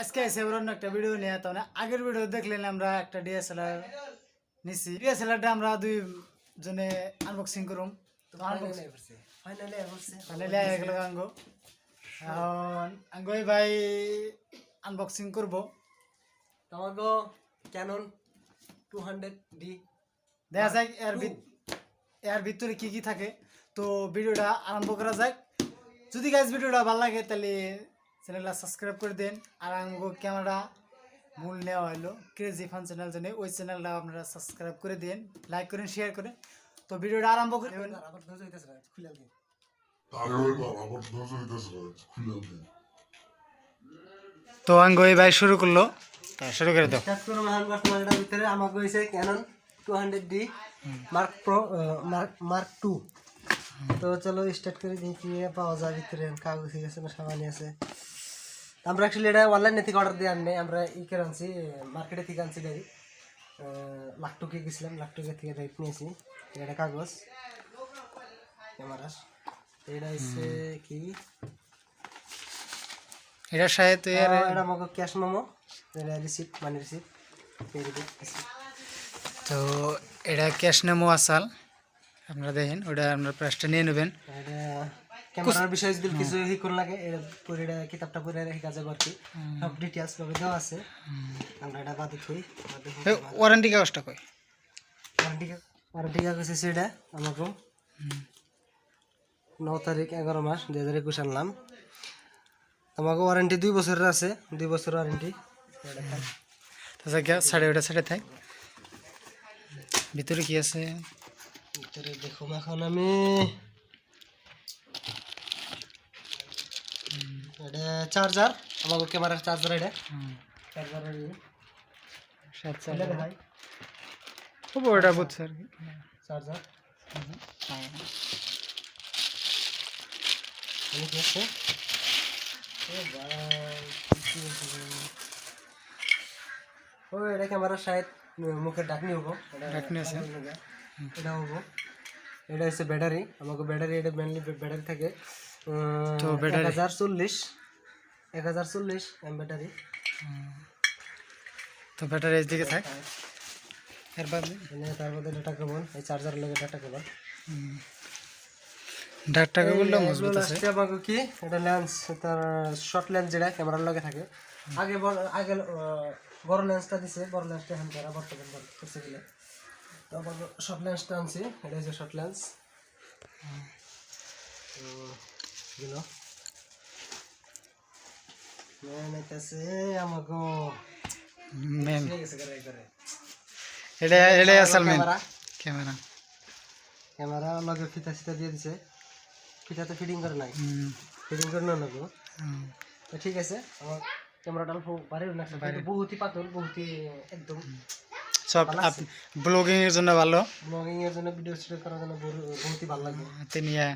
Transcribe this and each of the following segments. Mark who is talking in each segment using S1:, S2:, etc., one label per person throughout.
S1: আজকে এসে অন্য একটা ভিডিও নিয়ে তো আগের ভিডিও দেখলেন আমরা একটা ডিএসএলআর নিছি। ডিএসএলআরটা আমরা দুই জনে আনবক্সিং করুম। তো
S2: ফাইনালি
S1: ফাইনালি আয়া গেল আঙ্গো। এখন আঙ্গই ভাই আনবক্সিং করব।
S2: তোমাকে ক্যানন টু হান্ড্রেড ডি
S1: দেখা যাক এর এর ভিতরে কি কি থাকে। তো ভিডিওটা আরম্ভ করা যাক। যদি গাইজ ভিডিওটা ভালো লাগে তাহলে চ্যানেলটা সাবস্ক্রাইব করে দেন। আর আমাকে ক্যামেরা মূল নেওয়া হলো ক্রেজি ফান চ্যানেল জন্য। ওই চ্যানেলটা আপনারা সাবস্ক্রাইব করে দেন লাইক করেন শেয়ার করেন। তো ভিডিওটা আরম্ভ করে।
S2: আবার ধরে হইতেছে না খুলে দিন।
S3: তারে ওই বাবা আবার ধসে হইতেছে খুলে দিন।
S1: তো আঙ্গই ভাই শুরু করল। তা শুরু করে দাও।
S2: ভিতরে আমাকে হয়েছে Canon two hundred D mark pro mark mark two তো চলো স্টার্ট করে দেখি কি পাওয়া যায় ভিতরে কাগজ আছে না সামানি আছে। আমরা অ্যাকচুয়ালি এটা অনলাইনে থেকে অর্ডার দিয়ে আননি আমরা ই করে আনছি মার্কেটে থেকে আনছি ডাইরেক্ট লাখটুকে গেছিলাম লাখটুকে থেকে ডাইরেক্ট নিয়েছি। এটা কাগজ ক্যামেরার। এটা হচ্ছে কি?
S1: এটা শায়দ এর
S2: এটা আমাকে ক্যাশ মোমো এটা রিসিপ্ট মানি রিসিপ্ট
S1: তো এটা ক্যাশ নেমো আসাল। আপনারা দেখেন ওটা আপনার প্রাইসটা নিয়ে নেবেন।
S2: এটা ক্যামেরার বিষয়ে যদি কিছু ই করুন লাগে এটা পরে কিতাবটা পরে রেখে কাজে আর কি। সব ডিটেলস ভাবে দেওয়া আছে। আমরা এটা বাদে থই
S1: ওয়ারেন্টি কাগজটা কই?
S2: ওয়ারেন্টি ওয়ারেন্টি কাগজ আছে এটা আমাকে ন তারিখ এগারো মাস দুই হাজার একুশ আনলাম আমাকে ওয়ারেন্টি দুই বছরের আছে দুই বছর ওয়ারেন্টি
S1: তাছাড়া গিয়া সাড়ে ওটা সাড়ে থাক। ভিতরে কি আছে?
S2: ভিতরে দেখুন এখন আমি। এটা চার্জার আমাকে ক্যামেরার চার্জার এটা চার্জার
S1: সাত
S2: খুলে দেখাই
S1: হব ওটা বুঝছে আর কি
S2: চার্জার অনেক আছে ও ভাই, কি আছে? ও এটা ক্যামেরার সাইড মুখের ডাকনি হব এটা
S1: ঢাকনি আছে।
S2: এটা হব এটা হচ্ছে ব্যাটারি আমাকে ব্যাটারি এটা মেনলি ব্যাটারি থাকে
S1: তো
S2: এক হাজার চল্লিশ এম ব্যাটারি
S1: তো ব্যাটারি দিকে থাক। এর বাদ?
S2: মানে তার মধ্যে ডাটা কেবল এই চার্জারের লগে ডাটা কেবল
S1: ডাকটা বলল মজবুত আছে।
S2: লাস্টে আমাকে কি? এটা লেন্স তার শর্ট লেন্স যেটা ক্যামেরার লগে থাকে। আগে আগে বড় লেন্সটা দিছে বড় লেন্সটা হ্যান্ড করা বর্তমান করছে গেলে তো আবার শর্ট লেন্সটা আনছি এটা হচ্ছে শর্ট লেন্স দিল নাইতেছে আমাকে
S1: মেন। এটা এটা আসল মেন
S2: ক্যামেরা
S1: ক্যামেরা
S2: লগে ফিতা সিতা দিয়ে দিছে। ফিতা তো ফিটিং করে নাই। ফিটিং করে না লাগবো। তো ঠিক আছে আমার ক্যামেরাটা অল্প বাড়ি না বহুতই পাতল বহুতই একদম
S1: সব ব্লগিং এর জন্য ভালো।
S2: ব্লগিং এর জন্য ভিডিও শুট করার জন্য বহু- বহুতই ভালো লাগে।
S1: হাতে নিয়ে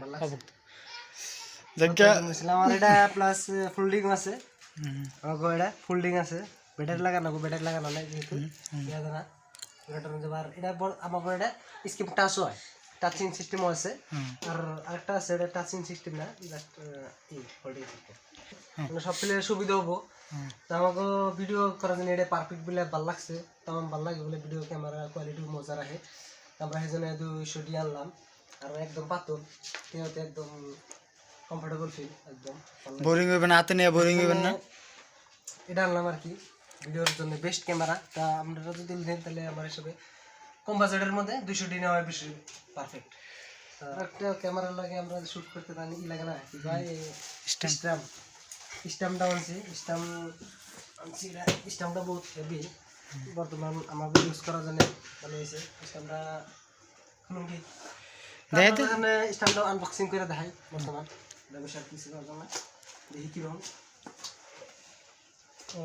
S1: অবক্ত জায়গা
S2: বুঝলাম আমার এটা প্লাস ফোল্ডিং আছে।
S1: হুম
S2: এটা ফোল্ডিং আছে। ব্যাটারি লাগানো ব্যাটারি লাগানো নাই যেহেতু। ইয়া দ্বারা ব্যাটারি যাবার এটা আমার এটা স্কিপ টাচ হয়। টাচিং সিস্টেমও আছে। আর আরেকটা আছে এটা টাচিং সিস্টেম না জাস্ট ই হোল্ডিং সিস্টেম মানে সব প্লেয়ার সুবিধা হব। আমাকে ভিডিও করার জন্য এটা পারফেক্ট বলে ভালো লাগছে। তেমন ভালো লাগে বলে ভিডিও ক্যামেরা কোয়ালিটি মজা রাখে। আমরা সেই জন্য দুইশো আনলাম। আর একদম পাতল। একদম কমফোর্টেবল ফিল একদম।
S1: বোরিং হইবে না হাতে নিয়ে বোরিং হইবে না।
S2: এটা আনলাম আর কি ভিডিওর জন্য বেস্ট ক্যামেরা তা আপনারা যদি নেন তাহলে আমার হিসাবে কম বাজেটের মধ্যে দুশো ডি নেওয়া বেশি পারফেক্ট একটা ক্যামেরা লাগে আমরা শুট করতে জানি ই লাগে না কি ভাই স্ট্যাম্প স্ট্যাম্পটা আনছি স্ট্যাম্প আনছি স্ট্যাম্পটা বহুত হেভি বর্তমান আমাকে ইউজ করার জন্য ভালো হয়েছে স্ট্যাম্পটা খুলুন কি? স্ট্যাম্পটা আনবক্সিং করে দেখাই বর্তমান। ব্যবসার কিছু করার জন্য দেখি কীরকম ও।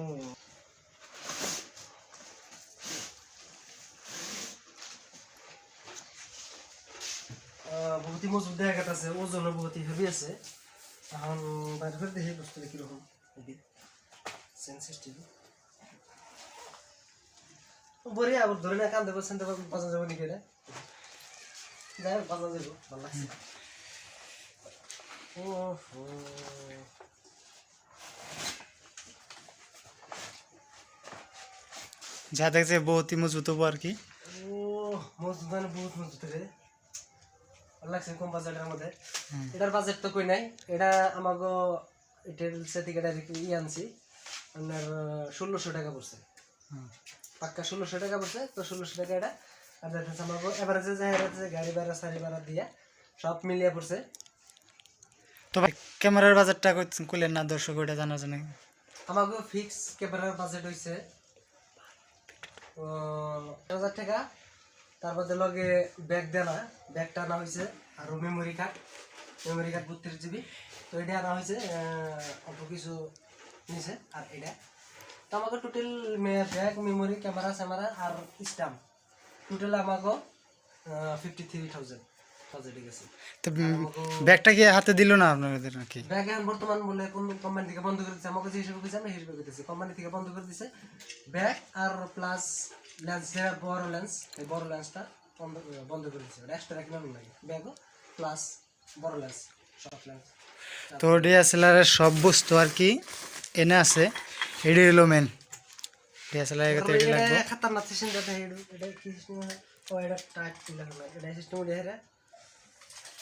S2: বহুতই মজবুত দেখা গেছে ওজনও বহুতই হেভি আছে। এখন বাইরে করে দেখি বস্তুটা কীরকম হেভি সেন্সিটিভ বড়ি আবার ধরে না কান দেবো সেন্টার বাজা যাব নাকি এটা? যাই বাজা যাব, ভালো লাগছে। ওহো
S1: যা দেখছে বহুতই মজবুত হব আর কি।
S2: ও মজবুত মানে বহুত মজবুত রে। লাগছে কম বাজেটের মধ্যে। এটার বাজেট তো কই নাই। এটা আমাকে টেলসে থেকে ডাইরেক্ট ই আনছি। আপনার ষোলোশো টাকা পড়ছে। পাক্কা ষোলোশো টাকা পড়ছে। তো ষোলোশো টাকা এটা আর দেখতেছে আমাকে এভারেজে যে গাড়ি ভাড়া সারি ভাড়া দিয়া সব মিলিয়ে পড়ছে।
S1: তো ভাই, ক্যামেরার বাজারটা করলেন না দর্শক ওটা জানার জন্য।
S2: আমাকে ফিক্স ক্যামেরার বাজেট হইছে হাজার টাকা। তারপর লগে ব্যাগ দেনা ব্যাগটা আনা হয়েছে আর মেমোরি কার্ড মেমোরি কার্ড বত্রিশ জিবি তো এটা আনা হয়েছে অল্প কিছু নিছে, আর এটা। তো আমাকে টোটাল ব্যাগ মেমোরি ক্যামেরা, স্যামেরা, আর স্টাম্প টোটাল আমাকে ফিফটি থ্রি থাউজেন্ড
S1: তো ব্যাগটা কি হাতে দিল না আপনাদের নাকি?
S2: ব্যাগ এখন বর্তমান বলে কোন কোম্পানি থেকে বন্ধ করে দিচ্ছে আমাকে যে হিসেবে কইছে আমি হিসেবে কইতেছি কোম্পানি থেকে বন্ধ করে দিছে। ব্যাগ আর প্লাস লেন্স যেটা বড় লেন্স এই বড় লেন্সটা বন্ধ বন্ধ করে ওটা এক্সট্রা কিনে লাগে ব্যাগও প্লাস বড় লেন্স শর্ট লেন্স।
S1: তো ডিএসএলআর এর সব বস্তু আর কি এনে আছে। এডি হলো মেন ডিএসএলআর এর এডি লাগবে।
S2: খাতারনাক সিস্টেম যেটা এটা কি সিস্টেম ও এটা টাইট লাগবে এটা সিস্টেম এটা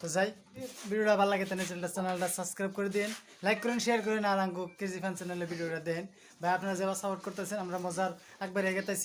S1: তো যাই, ভিডিওটা ভালো লাগে তাহলে চ্যানেলটা চ্যানেলটা সাবস্ক্রাইব করে দিন লাইক করেন শেয়ার করেন, আর আঙ্গু কেজি ফ্যান চ্যানেলে ভিডিওটা দেন। ভাই, আপনারা যেভাবে সাপোর্ট করতেছেন, আমরা মজার একবার এগেতাইছি